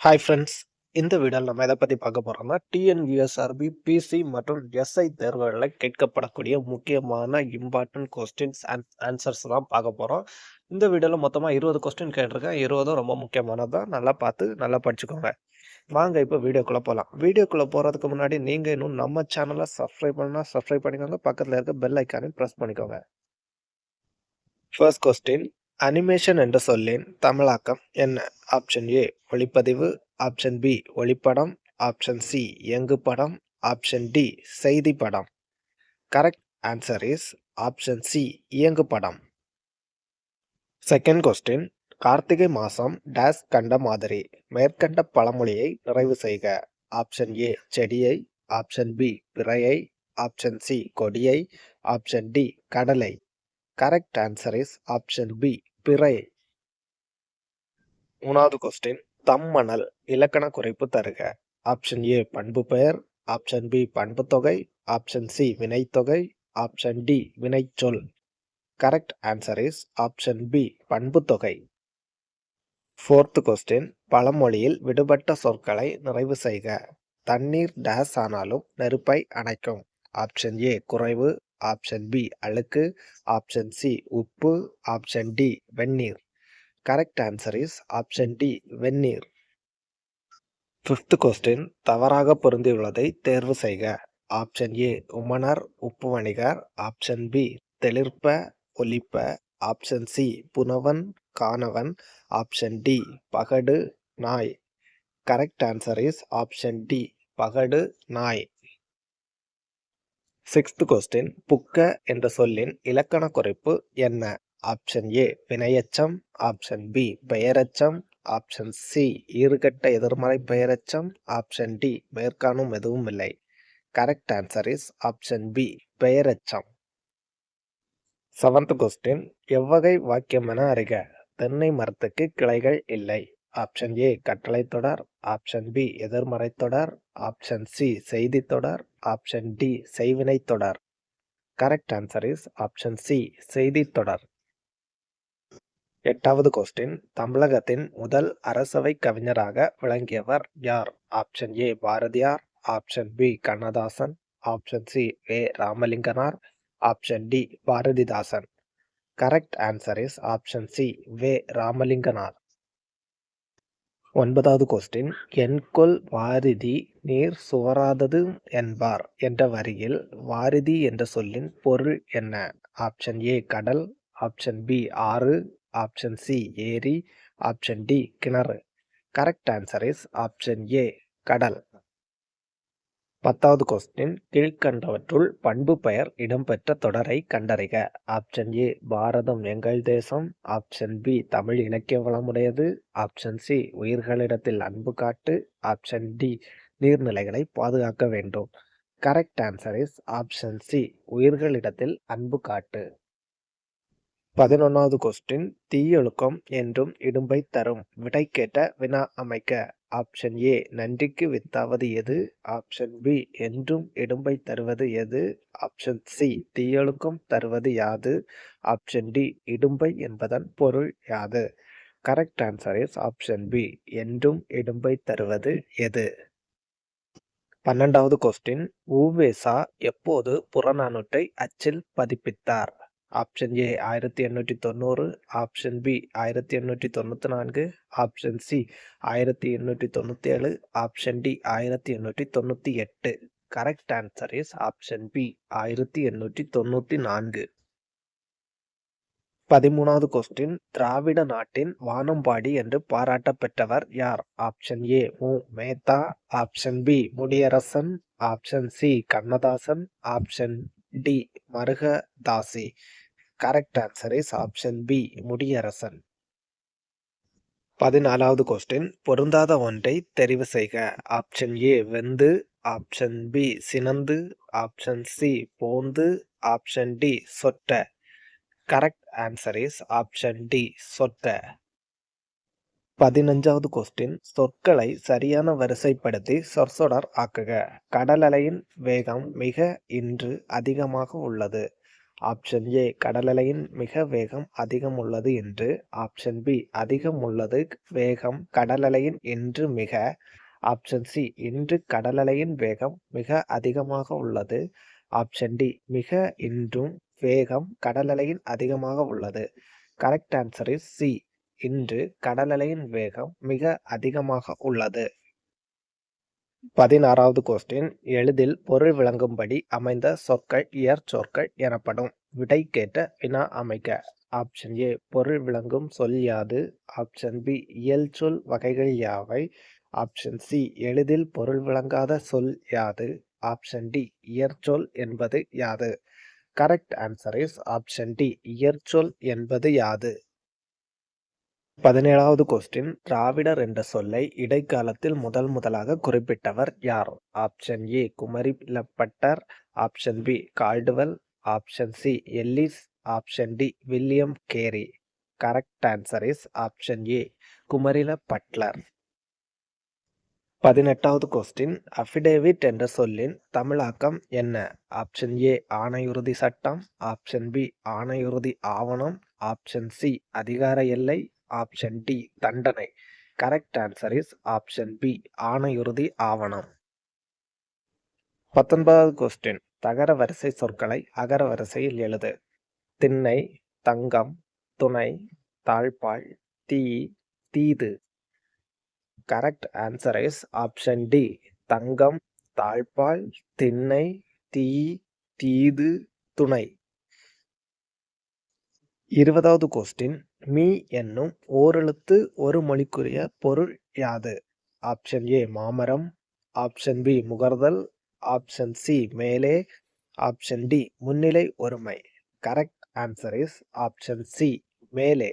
Hi friends இந்த வீடியோவில் நம்ம எதை பற்றி பார்க்க போகிறோம்னா டிஎன்யூஎஸ்ஆர்பி பிசி மற்றும் எஸ்ஐ தேர்வுகளில் கேட்கப்படக்கூடிய முக்கியமான இம்பார்ட்டன்ட் கொஸ்டின்ஸ் அண்ட் ஆன்சர்ஸ் தான் பார்க்க போகிறோம் இந்த வீடியோவில் மொத்தமாக இருபது கொஸ்டின் கேட்டிருக்கேன். இருபதும் ரொம்ப முக்கியமானதான் நல்லா பார்த்து நல்லா படிச்சுக்கோங்க. வாங்க இப்போ வீடியோக்குள்ளே போகலாம் வீடியோக்குள்ளே போகிறதுக்கு முன்னாடி நீங்கள் இன்னும் நம்ம சேனலை சப்ஸ்கிரைப் பண்ணால் சப்ஸ்கிரைப் பண்ணிக்கோங்க. பக்கத்தில் இருக்க பெல் ஐக்கானையும் ப்ரெஸ் பண்ணிக்கோங்க. ஃபர்ஸ்ட் கொஸ்டின் அனிமேஷன் என்ற சொல்லின். தமிழாக்கம். என்ன ஆப்ஷன் ஏ ஒளிப்பதிவு. ஆப்ஷன் பி ஒளிப்படம். ஆப்ஷன் சி இயங்கு படம் ஆப்ஷன் டி செய்தி படம் correct answer is option C இயங்கு படம் செகண்ட் கொஸ்டின் கார்த்திகை மாதம் டேஸ் கண்ட மாதிரி. மேற்கண்ட பழமொழியை நிறைவு செய்க. ஆப்ஷன் ஏ செடியை. ஆப்ஷன் பி பிறையை. ஆப்ஷன் சி கொடியை. ஆப்ஷன் டி கடலை. Correct answer is option B பிறை. மூணாவது கொஸ்டின் தம்மணல் இலக்கண குறைப்பு தருக. ஆப்ஷன் ஏ பண்பு பெயர். ஆப்ஷன் பி பண்பு தொகை. ஆப்ஷன் சி வினைத்தொகை. ஆப்ஷன் டி வினைச்சொல். Correct answer is option B பண்பு தொகை. ஃபோர்த் கொஸ்டின் பழமொழியில் விடுபட்ட சொற்களை நிறைவு செய்க. தண்ணீர் டேஸ் ஆனாலும் நெருப்பை அணைக்கும். ஆப்ஷன் ஏ குறைவு. ஆப்ஷன் பி அழுக்கு ஆப்ஷன் சி உப்பு ஆப்ஷன் டி வெந்நீர். Correct answer is option D வெந்நீர். ஃபிஃப்த் கொஸ்டின் தவறாக பொருந்தியுள்ளதை தேர்வு செய்க. ஆப்ஷன் ஏ உமனர் உப்பு வணிகர். ஆப்ஷன் பி தெளிர்ப்ப ஒலிப்ப. ஆப்ஷன் சி புனவன் காணவன். ஆப்ஷன் டி பகடு நாய். Correct answer is option D பகடு நாய். சிக்ஸ்த் கொஸ்டின் புக்க என்ற சொல்லின் இலக்கண குறைப்பு என்ன? ஆப்ஷன் ஏ வினையச்சம். ஆப்ஷன் பி பெயரச்சம். ஆப்ஷன் சி ஈறுகட்ட எதிர்மறை பெயரச்சம். ஆப்ஷன் டி மேற்காணும் எதுவும் இல்லை. Correct answer is option B பெயரச்சம். Seventh question எவ்வகை வாக்கியம் என அறிக. தென்னை மரத்துக்கு கிளைகள் இல்லை. ஆப்ஷன் ஏ கட்டளை தொடர். ஆப்ஷன் பி எதிர்மறை தொடர். ஆப்ஷன் சி செய்தி தொடர். ஆப்ஷன் டி செய்வினை தொடர். Correct answer is option C செய்தி தொடர். எட்டாவது கொஸ்டின். தமிழகத்தின் முதல் அரசவை கவிஞராக விளங்கியவர் யார்? Option A Bharathiyar. Option B Kannadasan. Option C A Ramalinganar. Option D Bharathidasan. Correct answer is option C வே ராமலிங்கனார். ஒன்பதாவது கொஸ்டின் என்கொல் வாரிதி நீர் சோராதது என்பார். என்ற வரியில் வாரிதி என்ற சொல்லின் பொருள் என்ன? ஆப்ஷன் ஏ கடல். ஆப்ஷன் பி ஆறு. ஆப்ஷன் சி ஏரி. ஆப்ஷன் டி கிணறு. Correct answer is option A கடல். பத்தாவது கொஸ்டின் கீழ்கண்டவற்றுள் பண்பு பெயர் இடம்பெற்ற தொடரை கண்டறிக. ஆப்ஷன் ஏ பாரதம் எங்கள் தேசம். ஆப்ஷன் பி தமிழ் இலக்கிய வளமுடையது. ஆப்ஷன் சி உயிர்களிடத்தில் அன்பு காட்டு. ஆப்ஷன் டி நீர்நிலைகளை பாதுகாக்க வேண்டும். Correct answer is option C உயிர்களிடத்தில் அன்பு காட்டு. பதினொன்றாவது கொஸ்டின் தீயொழுக்கம் என்றும் இடும்பை தரும். விடை கேட்ட வினா அமைக்க. ஆப்ஷன் ஏ நன்றிக்கு வித்தாவது எது? ஆப்ஷன் பி என்றும் இடும்பை தருவது எது? ஆப்ஷன் சி தீயொழுக்கம் தருவது யாது? ஆப்ஷன் டி இடும்பை என்பதன் பொருள் யாது? Correct answer is option B என்றும் இடும்பை தருவது எது? பன்னெண்டாவது கொஸ்டின் ஊவேசா எப்போது புறநானூற்றை அச்சில் பதிப்பித்தார்? ஆப்ஷன் ஏ ஆயிரத்தி எண்ணூற்றி தொண்ணூறு. ஆப்ஷன் பி ஆயிரத்தி எண்ணூற்றி தொண்ணூற்றி நான்கு. ஆப்ஷன் சி ஆயிரத்தி எண்ணூற்றி தொண்ணூற்றி ஏழு ஆப்ஷன் டி ஆயிரத்தி எண்ணூற்றி தொண்ணூற்றி எட்டு. Correct answer is option B ஆயிரத்தி எண்ணூற்றி தொண்ணூற்றி நான்கு. பதிமூணாவது கொஸ்டின் திராவிட நாட்டின் வானம்பாடி என்று பாராட்ட பெற்றவர் யார்? Option A Mu. Metha. Option B Mudiyarasan option C Kannadasan. Option D. மருகதாசி. Correct answer is option B Mudiyarasan. பதினாலாவது கொஸ்டின். பொருந்தாத ஒன்றை தெரிவு செய்க. ஆப்ஷன் ஏ வெந்து. ஆப்ஷன் பி சினந்து. ஆப்ஷன் சி போந்து. ஆப்ஷன் டி சொட்ட. Correct answer is option D சொட்ட. பதினஞ்சாவது கொஸ்டின் சொற்களை சரியான வரிசைப்படுத்தி சொற்சொடர் ஆக்குக. கடல் அலையின் வேகம் மிக இன்று அதிகமாக உள்ளது. ஆப்ஷன் ஏ கடலலையின் மிக வேகம் அதிகம் உள்ளது என்று. ஆப்ஷன் பி அதிகம் உள்ளது வேகம் கடலலையின் என்று மிக. ஆப்ஷன் சி இன்று கடலலையின் வேகம் மிக அதிகமாக உள்ளது. ஆப்ஷன் டி மிக இன்றும் வேகம் கடலலையின் அதிகமாக உள்ளது. கரெக்ட் ஆன்சர் இஸ் சி இன்று கடலலையின் வேகம் மிக அதிகமாக உள்ளது. பதினாறாவது கொஸ்டின் எளிதில் பொருள் விளங்கும்படி அமைந்த சொற்கள் இயற் சொற்கள் எனப்படும். விடை கேட்ட வினா அமைக்க. ஆப்ஷன் ஏ பொருள் விளங்கும் சொல் யாது? ஆப்ஷன் பி இயல் சொல் வகைகள் யாவை? ஆப்ஷன் சி எளிதில் பொருள் விளங்காத சொல் யாது? ஆப்ஷன் டி இயற்சொல் என்பது யாது? Correct answer is option D இயற்சொல் என்பது யாது? பதினேழாவது கொஸ்டின் திராவிடர் என்ற சொல்லை இடைக்காலத்தில் முதல் முதலாக குறிப்பிட்டவர் யார்? Option A Kumarilabhattar option B Caldwell. Option C Ellis. Option D William Carey. Correct answer is option A Kumarila Buttler பதினெட்டாவது கொஸ்டின் அஃபிடேவிட் என்ற சொல்லின் தமிழாக்கம் என்ன? ஆப்ஷன் ஏ ஆணையுறுதி சட்டம். ஆப்ஷன் பி ஆணையுறுதி ஆவணம். ஆப்ஷன் சி அதிகார எல்லை. ஆப்ஷன் டி தண்டனை. Correct answer is option B ஆணையுறுதி ஆவணம். பத்தொன்பதாவது கொஸ்டின் தகர வரிசை சொற்களை அகர வரிசையில் எழுது. திண்ணை தங்கம் துணை தாழ்பாள் தீ தீது. Correct answer is option D தங்கம் தாழ்பால் திண்ணை தீ தீது துணை. இருபதாவது கொஸ்டின் மீ என்னும் ஓரெழுத்து ஒரு மொழிக்குரிய பொருள் யாது? ஆப்ஷன் ஏ மாமரம். ஆப்ஷன் பி முகர்தல். ஆப்ஷன் சி மேலே. ஆப்ஷன் டி முன்னிலை ஒருமை. Correct answer is option C மேலே.